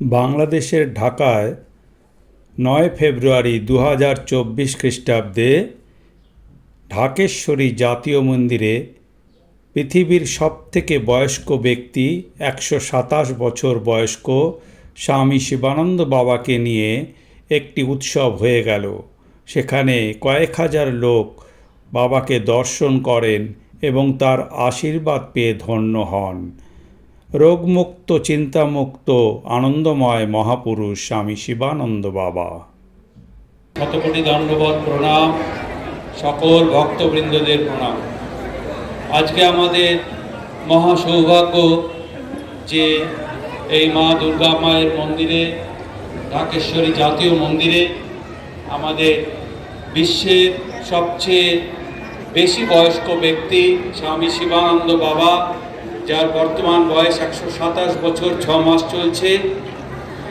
বাংলাদেশের ঢাকায় নয় ফেব্রুয়ারি দু হাজার চব্বিশ খ্রিস্টাব্দে ঢাকেশ্বরী জাতীয় মন্দিরে পৃথিবীর সবথেকে বয়স্ক ব্যক্তি একশো সাতাশ বছর বয়স্ক স্বামী শিবানন্দ বাবাকে নিয়ে একটি উৎসব হয়ে গেল। সেখানে কয়েক হাজার লোক বাবাকে দর্শন করেন এবং তার আশীর্বাদ পেয়ে ধন্য হন। রোগমুক্ত, চিন্তামুক্ত, আনন্দময় মহাপুরুষ স্বামী শিবানন্দ বাবা। শতকোটি দণ্ডবত প্রণাম, সকল ভক্তবৃন্দদের প্রণাম। আজকে আমাদের মহা সৌভাগ্য যে এই মা দুর্গা মায়ের মন্দিরে, ঢাকেশ্বরী জাতীয় মন্দিরে আমাদের বিশ্বের সবচেয়ে বেশি বয়স্ক ব্যক্তি স্বামী শিবানন্দ বাবা যার বর্তমান বয়স একশো সাতাশ বছর ছ মাস চলছে,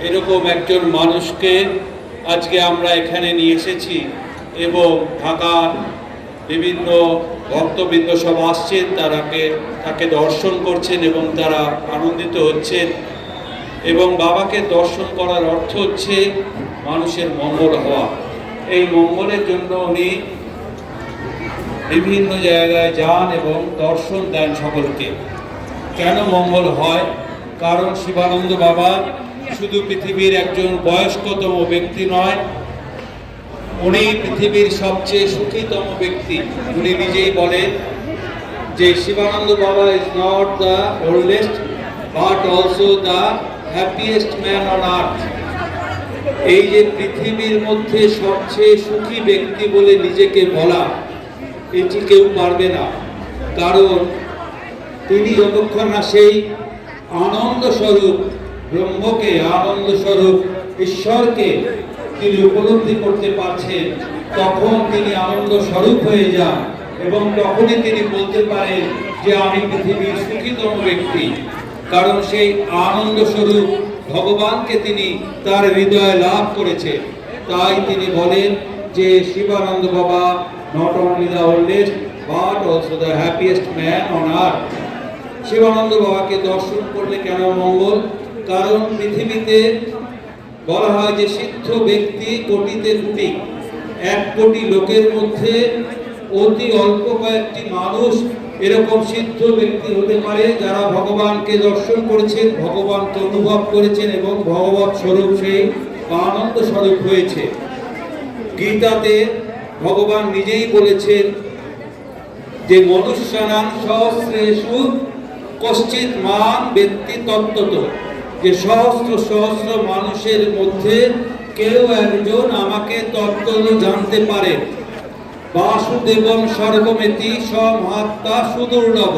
এরকম একজন মানুষকে আজকে আমরা এখানে নিয়ে এসেছি এবং ঢাকার বিভিন্ন ভক্তবৃন্দ সব আসছেন তারাকে তাকে দর্শন করছেন এবং তারা আনন্দিত হচ্ছেন এবং বাবাকে দর্শন করার অর্থ হচ্ছে মানুষের মঙ্গল হওয়া। এই মঙ্গলের জন্য উনি বিভিন্ন জায়গায় যান এবং দর্শন দেন সকলকে। কেন মঙ্গল হয়? কারণ শিবানন্দ বাবা শুধু পৃথিবীর একজন বয়স্কতম ব্যক্তি নয়, উনি পৃথিবীর সবচেয়ে সুখীতম ব্যক্তি। উনি নিজেই বলেন যে Shivananda Baba is not the oldest but also the happiest man on earth এই যে পৃথিবীর মধ্যে সবচেয়ে সুখী ব্যক্তি বলে নিজেকে বলা, এটি কেউ পারবে না। কারণ তিনি যতক্ষণ না সেই আনন্দ স্বরূপ ব্রহ্মকে আনন্দ স্বরূপ ঈশ্বরকে তিনি উপলব্ধি করতে পারছেন, তখন তিনি আনন্দ স্বরূপ হয়ে যান এবং তখনই তিনি বলতে পারেন যে আমি পৃথিবীর সুখীতম ব্যক্তি। কারণ সেই আনন্দ স্বরূপ ভগবানকে তিনি তার হৃদয়ে লাভ করেছে তাই তিনি বলেন যে Shivananda Baba not only the oldest but also the happiest man on earth Shivananda বাবাকে দর্শন করলে কেন মঙ্গল? কারণ পৃথিবীতে বলা হয় যে সিদ্ধ ব্যক্তি কোটিতে কোটি এক কোটি লোকের মধ্যে অতি অল্প কয়েকটি মানুষ এরকম সিদ্ধ ব্যক্তি হতে পারে যারা ভগবানকে দর্শন করেছেন, ভগবানকে অনুভব করেছেন এবং ভগবত স্বরূপ সেই আনন্দ স্বরূপ হয়েছে। গীতাতে ভগবান নিজেই বলেছেন যে মনুষ্যানাম সহস্রেষু কশ্চিৎ মান ব্যক্তি তত্ত্বত যে সহস্র সহস্র মানুষের মধ্যে কেউ একজন আমাকে তত্ত্ব জানতে পারে। বাসুদেবম সর্বমেতি সমহাত্মা সুদুর্লভ।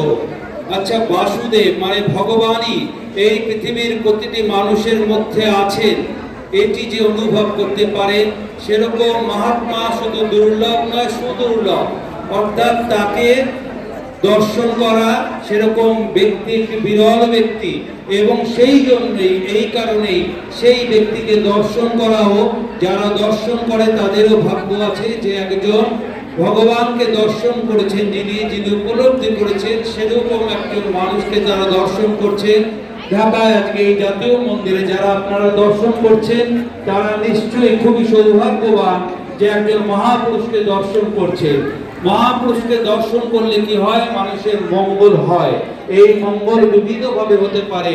আচ্ছা বাসুদেব মানে ভগবানই এই পৃথিবীর প্রতিটি মানুষের মধ্যে আছেন। এটি যে অনুভব করতে পারে সেরকম মহাত্মা শুধু দুর্লভ নয়, সুদুর্লভ। অর্থাৎ তাকে দর্শন করা সেরকম ব্যক্তি, একটি বিরল ব্যক্তি। এবং সেই জন্যই, এই কারণেই সেই ব্যক্তিকে দর্শন করাও যারা দর্শন করে, তাদেরও ভাগ্য আছে যে একজন ভগবানকে দর্শন করেছেন, যিনি যিনি উপলব্ধি করেছেন, সেরকম একজন মানুষকে তারা দর্শন করছেন ঢাকায় আজকে এই জাতীয় মন্দিরে যারা আপনারা দর্শন করছেন, তারা নিশ্চয়ই খুবই সৌভাগ্যবান যে একজন মহাপুরুষকে দর্শন করছেন মহাপুরুষকে দর্শন করলে কি হয়? মানুষের মঙ্গল হয়। এই মঙ্গল বিবিধভাবে হতে পারে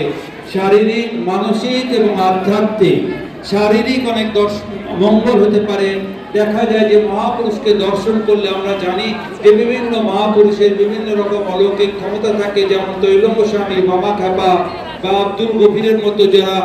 শারীরিক, মানসিক এবং আধ্যাত্মিক। শারীরিক অনেক মঙ্গল হতে পারে। দেখা যায় যে মহাপুরুষকে দর্শন করলে আমরা জানি যে বিভিন্ন মহাপুরুষের বিভিন্ন রকম অলৌকিক ক্ষমতা থাকে, যেমন তৈলঙ্গ স্বামী মামা খাপা বা আব্দুল গভীরের মতো যারা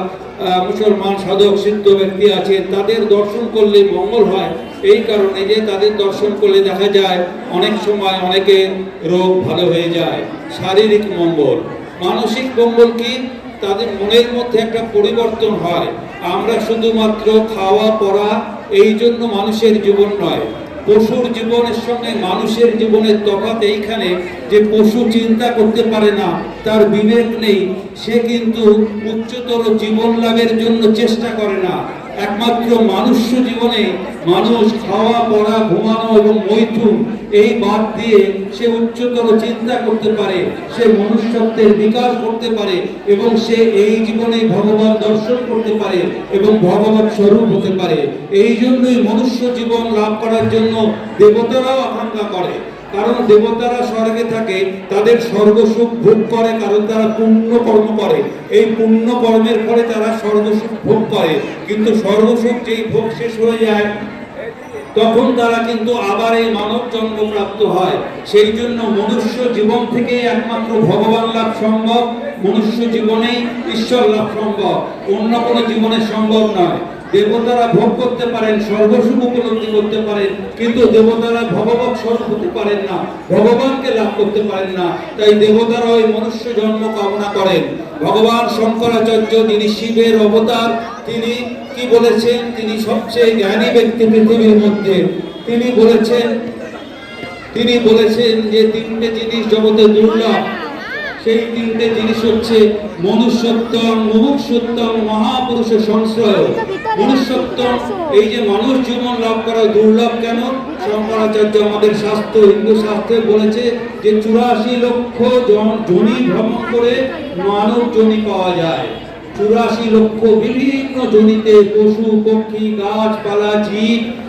মুসলমান, সাধক, সিদ্ধ ব্যক্তি আছেন, তাদের দর্শন করলে মঙ্গল হয়। এই কারণে যে তাদের দর্শন করলে দেখা যায় অনেক সময় অনেকের রোগ ভালো হয়ে যায়। শারীরিক মঙ্গল। মানসিক মঙ্গল কি? তাদের মনের মধ্যে একটা পরিবর্তন হয়। আমরা শুধুমাত্র খাওয়া, পড়া এই জন্য মানুষের জীবন নয়। পশুর জীবনের সঙ্গে মানুষের জীবনের তফাৎ এইখানে যে পশু চিন্তা করতে পারে না, তার বিবেক নেই। সে কিন্তু উচ্চতর জীবন লাভের জন্য চেষ্টা করে না। একমাত্র মানুষ্য জীবনে মানুষ খাওয়া, পড়া, ঘুমানো এবং মৈথুন, এই বাদ দিয়ে সে উচ্চতর চিন্তা করতে পারে, সে মনুষ্যত্বের বিকাশ করতে পারে এবং সে এই জীবনে ভগবান দর্শন করতে পারে এবং ভগবান স্বরূপ হতে পারে। এই জন্যই মনুষ্য জীবন লাভ করার জন্য দেবতারাও আকাঙ্ক্ষা করে। কারণ দেবতারা স্বর্গে থাকে, তাদের স্বর্গসুখ ভোগ করে কারণ তারা পুণ্য কর্ম করে। এই পুণ্য কর্মের ফলে তারা স্বর্গসুখ ভোগ করে। কিন্তু স্বর্গসুখ যেই ভোগ শেষ হয়ে যায়, তখন তারা কিন্তু আবার এই মানব জন্ম প্রাপ্ত হয়। সেই জন্য মনুষ্য জীবন থেকে একমাত্র ভগবান লাভ সম্ভব। মনুষ্য জীবনেই ঈশ্বর লাভ সম্ভব। অন্য কোনো জীবনে সম্ভব নয়। দেবতারা ভোগ করতে পারেন সর্বসুখ উপলব্ধি করতে পারেন, কিন্তু দেবতারা ভগবত স্বরূপ হতে পারেন না, ভগবানকে লাভ করতে পারেন না। তাই দেবতারা ওই মনুষ্য জন্ম কামনা করেন। ভগবান শঙ্করাচার্য যিনি শিবের অবতার, তিনি কি বলেছেন? তিনি সবচেয়ে জ্ঞানী ব্যক্তি পৃথিবীর মধ্যে। তিনি বলেছেন তিনি বলেছেন যে তিনটে জিনিস জগতে দুর্লভ। সেই তিনটে জিনিস হচ্ছে মনুষ্যত্বম মুমুক্ষুত্বম মহাপুরুষ সংশ্রয়। মনুষ্যত্বম, এই যে মানুষ জীবন লাভ করা দুর্লভ কেন? শঙ্করাচার্য আমাদের শাস্ত্র, হিন্দু শাস্ত্রে বলেছে যে চুরাশি লক্ষ জন- ভ্রমণ করে মানব জনি পাওয়া যায়। চুরাশি লক্ষ বিভিন্ন জনিতে পশু, পক্ষী, গাছপালা, জীব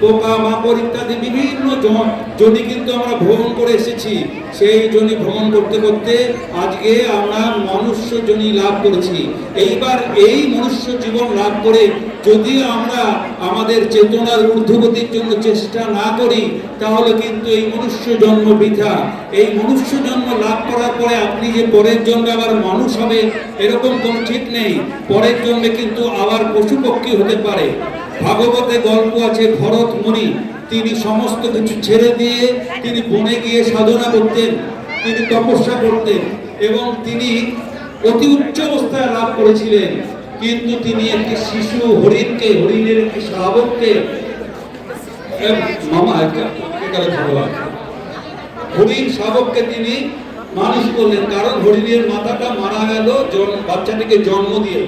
পোকা মাকড় ইত্যাদি বিভিন্ন জন- কিন্তু আমরা ভ্রমণ করে এসেছি, সেই জনি ভ্রমণ করতে করতে আজকে আমরা মনুষ্য জনি লাভ করেছি। এইবার এই মনুষ্য জীবন লাভ করে যদি আমরা আমাদের চেতনার ঊর্ধ্বগতির জন্য চেষ্টা না করি, তাহলে কিন্তু এই মনুষ্য জন্ম বৃথা। এই মনুষ্য জন্ম লাভ করার পরে আপনি যে পরের জন্মে আবার মানুষ হবে এরকম কোনো ঠিক নেই। পরের জন্মে কিন্তু আবার পশু পক্ষী হতে পারে। ভাগবতে গল্প আছে, ভরত মুনি, তিনি সমস্ত কিছু ছেড়ে দিয়ে তিনি বনে গিয়ে সাধনা করতেন, তিনি তপস্যা করতেন এবং তিনি অতি উচ্চ অবস্থায় লাভ করেছিলেন। কিন্তু তিনি একটি শিশু হরিণকে, হরিণের একটি শাবককে হরিণ শাবককে তিনি মানুষ করলেন, কারণ হরিণের মাথাটা মারা গেল বাচ্চাটিকে জন্ম দিয়ে।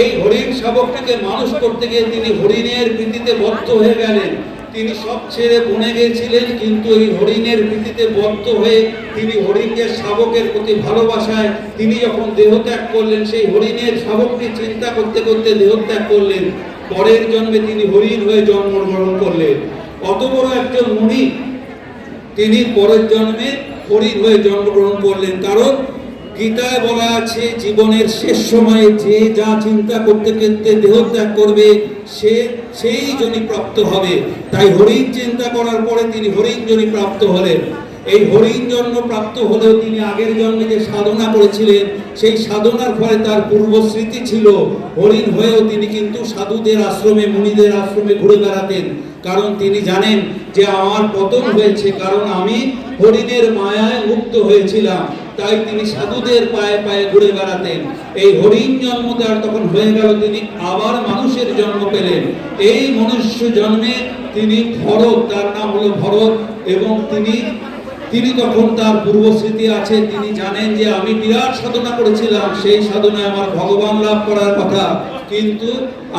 এই হরিণ শাবকটিকে মানুষ করতে গিয়ে তিনি হরিণের ভিত্তিতে বদ্ধ হয়ে গেলেন। তিনি সব ছেড়ে বনে গিয়েছিলেন কিন্তু এই হরিণের প্রীতিতে বদ্ধ হয়ে তিনি হরিণের শাবকের প্রতি ভালোবাসায়, তিনি যখন দেহত্যাগ করলেন, সেই হরিণের শাবকটি চিন্তা করতে করতে দেহত্যাগ করলেন। পরের জন্মে তিনি হরিণ হয়ে জন্মগ্রহণ করলেন। অত বড় একজন মুনি, তিনি পরের জন্মে হরিণ হয়ে জন্মগ্রহণ করলেন। কারণ গীতায় বলা আছে, জীবনের শেষ সময়ে যে যা চিন্তা করতে করতে দেহত্যাগ করবে, সে সেই জনি প্রাপ্ত হবে। তাই হরিণ চিন্তা করার পরে তিনি হরিণ জনি প্রাপ্ত হলেন। এই হরিণ জন্ম প্রাপ্ত হলেও তিনি আগের জন্মে যে সাধনা করেছিলেন, সেই সাধনার ফলে তার পূর্ব স্মৃতি ছিল। হরিণ হয়েও তিনি কিন্তু সাধুদের আশ্রমে, মুনিদের আশ্রমে ঘুরে বেড়াতেন। কারণ তিনি জানেন যে আমার পতন হয়েছে, কারণ আমি হরিণের মায়ায় মুক্ত হয়েছিলাম। তাই তিনি সাধুদের পায়ে পায়ে ঘুরে বেড়াতেন। এই হরিণ জন্ম তার তখন হয়ে গেল তিনি আবার মানুষের জন্ম পেলেন। এই মনুষ্য জন্মে তিনি ভরত, তার নাম হলো ভরত, এবং তিনি তিনি তখন তার পূর্বস্মৃতি আছে, তিনি জানেন যে আমি বিরাট সাধনা করেছিলাম, সেই সাধনায় আমার ভগবান লাভ করার কথা। কিন্তু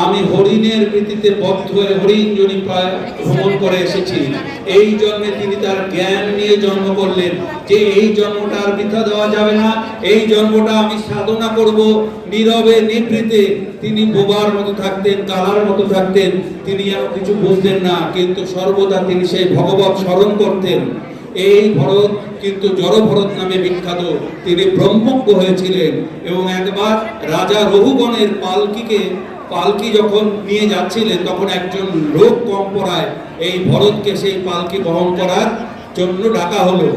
আমি হরিণের প্রীতিতে বদ্ধ হয়ে হরিণ জনি ভ্রমণ করে এসেছি। এই জন্মে তিনি তার জ্ঞান নিয়ে জন্ম করলেন। যে এই জন্মটা আর বৃথা দেওয়া যাবে না, এই জন্মটা আমি সাধনা করব নীরবে নিবৃতে তিনি বোবার মতো থাকতেন, কালার মতো থাকতেন, তিনি আর কিছু বুঝতেন না, কিন্তু সর্বদা তিনি সেই ভগবত স্মরণ করতেন। এই ভরত কিন্তু জড় ভরত নামে বিখ্যাত। তিনি ব্রহ্মজ্ঞ হয়েছিলেন এবং একবার রাজা রঘুগণের পালকিকে, পালকি যখন নিয়ে যাচ্ছিলেন, তখন একজন লোক কম পড়ায়। এই ভরতকে সেই পালকি বহন করার জন্য ডাকা হলো।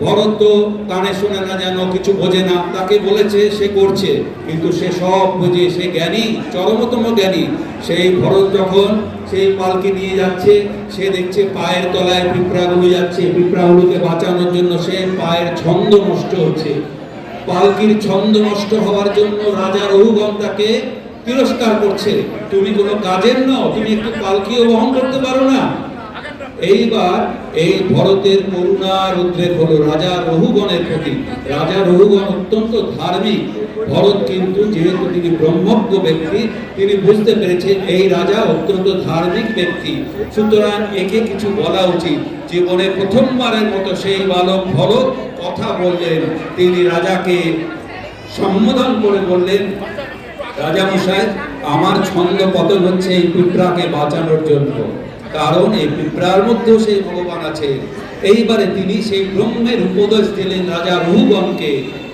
ভরত কানে শোনে না যেন কিছু বোঝে না। তাকে বলেছে, সে করছে। কিন্তু সে সব বুঝে, সে জ্ঞানী, চরমতম জ্ঞানী। সেই ভরত যখন সেই পালকি নিয়ে যাচ্ছে, সে দেখছে পায়ের তলায় পিঁপড়াগুলো যাচ্ছে। পিঁপড়াগুলোকে বাঁচানোর জন্য সে পায়ের ছন্দ নষ্ট হচ্ছে। পালকির ছন্দ নষ্ট হওয়ার জন্য রাজা রঘুগণ তাকে তিরস্কার করছে। তুমি কোনো কাজের নও, তুমি একটু পালকিও বহন করতে পারো না। এইবার এই ভরতের করুণা উদ্রেক হল রাজা রহুগণের প্রতি রাজা রহুগণ অত্যন্ত ধার্মিক। ভরত কিন্তু যেহেতু তিনি ব্রহ্মজ্ঞ ব্যক্তি, তিনি বুঝতে পেরেছেন এই রাজা অত্যন্ত ধার্মিক ব্যক্তি। সুতরাং একে কিছু বলা উচিত। জীবনে প্রথমবারের মতো সেই বালক ভরত কথা বললেন। তিনি রাজাকে সম্বোধন করে বললেন, রাজামশাই, আমার ছন্দ পতন হচ্ছে এই পিঁপড়াকে বাঁচানোর জন্য। কারণ এই পিঁপড়ার মধ্যেও সেই ভগবান আছে। এইবারে তিনি সেই ব্রহ্মের উপদেশ দিলেন রাজা রঘুগণকে।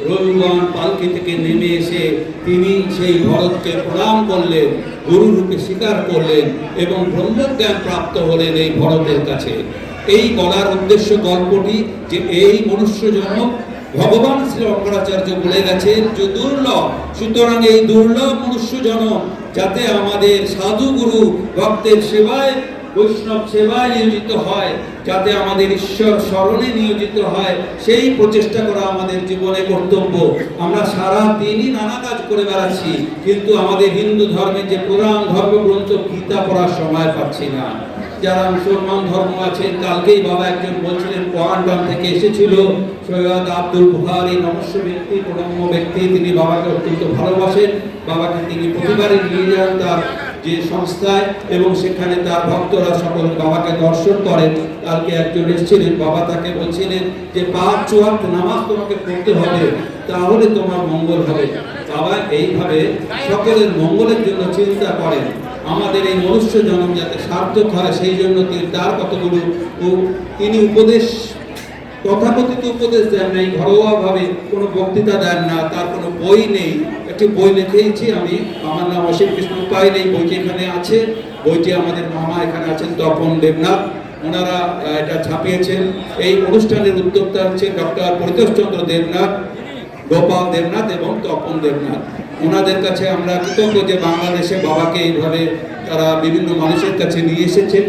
রঘুগণ পালকি থেকে নেমে এসে তিনি সেই ভরতকে প্রণাম করলেন গুরু রূপে স্বীকার করলেন এবং ব্রহ্মজ্ঞান প্রাপ্ত হলেন এই ভরতের কাছে। এই বলার উদ্দেশ্য গল্পটি যে এই মনুষ্য জন্ম ভগবান শ্রী অঙ্করাচার্য বলে গেছেন যে দুর্লভ। সুতরাং এই দুর্লভ মনুষ্য জনম যাতে আমাদের সাধু গুরু ভক্তের সেবায় বৈষ্ণব সেবায় নিয়োজিত হয়, যাতে আমাদের ঈশ্বর স্মরণে নিয়োজিত হয়, সেই প্রচেষ্টা করা আমাদের জীবনে কর্তব্য। আমরা সারা দিনই নানা কাজ করে বেড়াচ্ছি, কিন্তু আমাদের হিন্দু ধর্মের যে প্রধান ধর্মগ্রন্থ, গীতা পড়ার সময় পাচ্ছি না। যারা মুসলমান ধর্ম আছেন কালকেই বাবা একজন বলছিলেন কোয়ান্টাম থেকে এসেছিল, সৈয়দ আব্দুল বুহারি, নমস্য ব্যক্তি, প্রণম্য ব্যক্তি, তিনি বাবাকে অত্যন্ত ভালোবাসেন। বাবাকে তিনি প্রতিবারে নিয়ে যান তার যে সংস্থায় এবং সেখানে তার ভক্তরা সকল বাবাকে দর্শন করেন কালকে একজন এসেছিলেন, বাবা তাকে বলছিলেন যে পাঁচ চুয়াত্ত নামাজ তোমাকে পড়তে হবে, তাহলে তোমার মঙ্গল হবে। বাবা এইভাবে সকলের মঙ্গলের জন্য চিন্তা করেন। আমাদের এই মনুষ্য জন্ম যাতে সার্থক হয়, সেই জন্য তিনি তার কতগুলো তিনি উপদেশ তথাকথিত উপদেশ দেন নাই ঘরোয়াভাবে কোনো বক্তৃতা দেন না, তার কোনো বই নেই। একটি বই লিখেছি আমি। আমার নাম অসীম কৃষ্ণ পাই নেই বইটি এখানে আছে। বইটি আমাদের মামা এখানে আছেন, তপন দেবনাথ। ওনারা এটা ছাপিয়েছেন। এই অনুষ্ঠানের উদ্যোক্তা হচ্ছে ডক্টর পরিতোষচন্দ্র দেবনাথ, গোপাল দেবনাথ এবং তপন দেবনাথ। ওনাদের কাছে আমরা কৃতজ্ঞ যে বাংলাদেশে বাবাকে এইভাবে তারা বিভিন্ন মানুষের কাছে নিয়ে এসেছেন।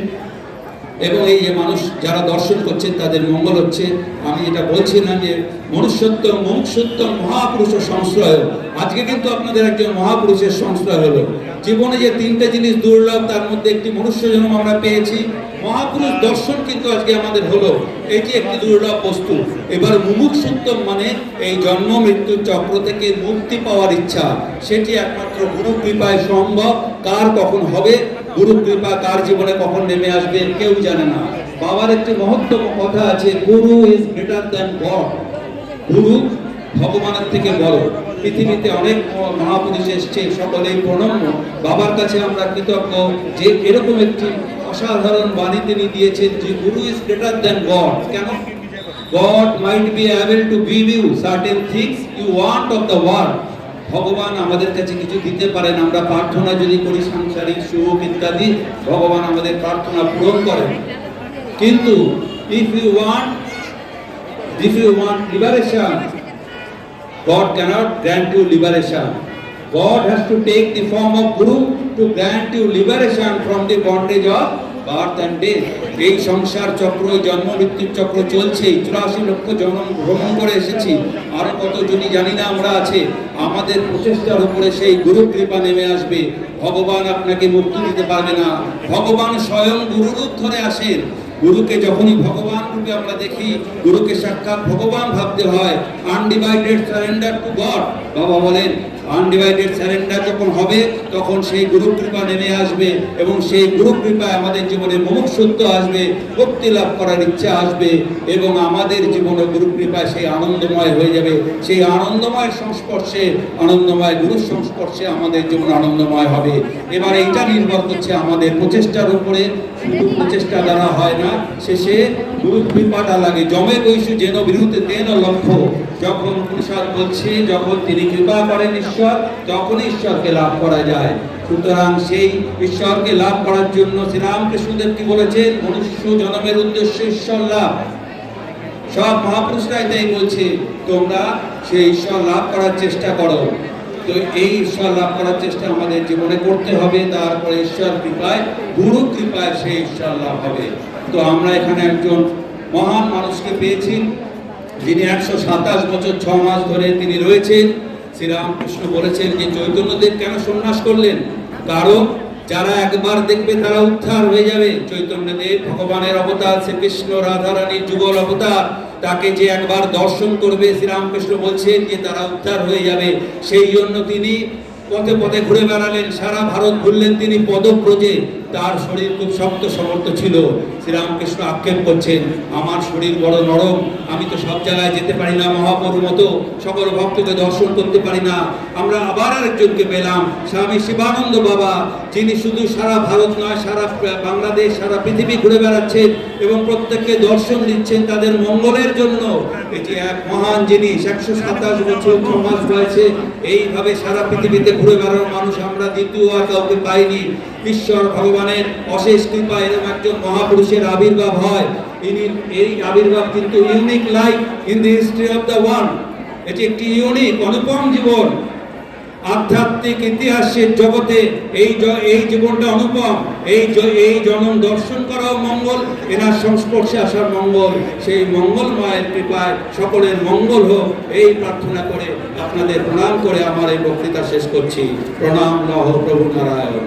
এবং এই যে মানুষ যারা দর্শন করছেন তাদের মঙ্গল হচ্ছে। আমি এটা বলছি না যে মনুষ্যত্ব মনুষ্যত্ব মহাপুরুষ সংশ্রয় আজকে কিন্তু আপনাদের একজন মহাপুরুষের সংশ্রয় হলো। জীবনে যে তিনটে জিনিস দুর্লভ, তার মধ্যে একটি মনুষ্য জন্ম আমরা পেয়েছি। মহাপুরুষ দর্শন কিন্তু আজকে আমাদের হলো। এটি একটি দুর্লভ বস্তু। এবার মুমুক্ষুত্তম মানে এই জন্ম, মৃত্যুর চক্র থেকে মুক্তি পাওয়ার ইচ্ছা। সেটি একমাত্র গুরু কৃপায় সম্ভব। কার কখন হবে? গুরু কৃপা কার জীবনে কখন নেমে আসবে কেউ জানে না। বাবার একটি মহত্তম কথা আছে, গুরু ইজ গ্রেটার দ্যান গড গুরু ভগবানের থেকে বড়। পৃথিবীতে অনেক মহাপুরুষ এসছে, সকলেই প্রণম্য। বাবার কাছে আমরা কৃতজ্ঞ যে এরকম একটি অসাধারণ বাণী তিনি দিয়েছেন যে, guru is greater than God কেন? God might be able to give you certain things you want of the world. ভগবান আমাদের কাছে কিছু দিতে পারেন আমরা প্রার্থনা যদি করি সাংসারিক সুখ ইত্যাদি ভগবান আমাদের প্রার্থনা পূরণ করেন কিন্তু if you want if you want liberation God cannot grant you liberation. God has to take the form of Guru to grant you liberation from the bondage of birth and death. এই সংসার চক্র জন্ম মৃত্যুর চক্র চলছে। চুরাশি লক্ষ জন্ম ভ্রমণ করে এসেছি। আরও কত জনই জানি না আমরা আছে। আমাদের প্রচেষ্টার উপরে সেই গুরু কৃপা নেমে আসবে। ভগবান আপনাকে মুক্তি দিতে পারবে না। ভগবান স্বয়ং গুরুরূপ ধরে আসেন। গুরুকে যখনই ভগবান রূপে আমরা দেখি, গুরুকে সাক্ষাৎ ভগবান ভাবতে হয়। আনডিভাইডেড সারেন্ডার টু গড বাবা বলেন আনডিভাইডেড সারেন্ডার যখন হবে, তখন সেই গুরু কৃপা নেমে আসবে এবং সেই গুরু কৃপায় আমাদের জীবনে মুমুক্ষুত্ব আসবে, মুক্তি লাভ করার ইচ্ছা আসবে এবং আমাদের জীবনে গুরু কৃপায় সেই আনন্দময় হয়ে যাবে। সেই আনন্দময় সংস্পর্শে, আনন্দময় গুরুর সংস্পর্শে আমাদের জীবন আনন্দময় হবে। এবার এইটা নির্ভর করছে আমাদের প্রচেষ্টার উপরে। প্রচেষ্টা দ্বারা হয় না, শেষে গুরু কৃপাটা লাগে। জমে বৈশু যেন বিরুদ্ধে তেন লক্ষ্য। যখন প্রসাদ বলছে যখন তিনি কৃপা করেন ঈশ্বর তখন ঈশ্বরকে লাভ করা যায়। সুতরাং সেই ঈশ্বরকে লাভ করার জন্য শ্রীরামকৃষ্ণদেব কি বলেছেন, মনুষ্য জন্মের উদ্দেশ্য ঈশ্বর লাভ। সব মহাপুরুষরা এটাই বলছে, তোমরা সেই ঈশ্বর লাভ করার চেষ্টা করো। তো এই ঈশ্বর লাভ করার চেষ্টা আমাদের জীবনে করতে হবে, তারপরে ঈশ্বর কৃপায়, গুরু কৃপায় সেই ঈশ্বর লাভ হবে। তো আমরা এখানে একজন মহান মানুষকে পেয়েছি, যিনি একশো সাতাশ বছর ছ মাস ধরে তিনি রয়েছেন। শ্রীরামকৃষ্ণ বলেছেন যে চৈতন্যদেব কেন সন্ন্যাস করলেন? কারণ যারা একবার দেখবে তারা উদ্ধার হয়ে যাবে। চৈতন্যদেব ভগবানের অবতার, শ্রীকৃষ্ণ রাধারানীর যুগল অবতার, তাকে যে একবার দর্শন করবে, শ্রীরামকৃষ্ণ বলছেন যে তারা উদ্ধার হয়ে যাবে। সেই জন্য তিনি পথে পথে ঘুরে বেড়ালেন, সারা ভারত ঘুরলেন তিনি পদব্রজে। তার শরীর খুব শক্ত সমর্থ ছিল। শ্রীরামকৃষ্ণ আক্ষেপ করছেন, আমার শরীর বড় নরম, আমি তো সব জায়গায় যেতে পারি না, মহাপ্রভুর মতো সকল ভক্তকে দর্শন করতে পারি না। আমরা আবার আরেকজনকে পেলাম, স্বামী শিবানন্দ বাবা, যিনি শুধু সারা ভারত নয়, সারা বাংলাদেশ, সারা পৃথিবী ঘুরে বেড়াচ্ছেন এবং প্রত্যেককে দর্শন দিচ্ছেন তাদের মঙ্গলের জন্য। এটি এক মহান জিনিস, একশো সাতাশ বছর ছ মাস বয়সে এইভাবে সারা পৃথিবীতে ঘুরে বেড়ানোর মানুষ আমরা দ্বিতীয় আর কাউকে পাইনি। ঈশ্বর ভগবানের অশেষ কৃপা এরকম একজন মহাপুরুষের আবির্ভাব হয়। ইনি, এই আবির্ভাব কিন্তু unique life in the history of the world এটি একটি ইউনিক অনুপম জীবন। আধ্যাত্মিক ইতিহাসের জগতে এই এই জীবনটা অনুপম। এই এই জনম দর্শন করাও মঙ্গল, এনার সংস্পর্শে আসার মঙ্গল। সেই মঙ্গল মায়ের কৃপায় সকলের মঙ্গল হোক, এই প্রার্থনা করে আপনাদের প্রণাম করে আমার এই বক্তৃতা শেষ করছি। প্রণাম নহ প্রভু নারায়ণ।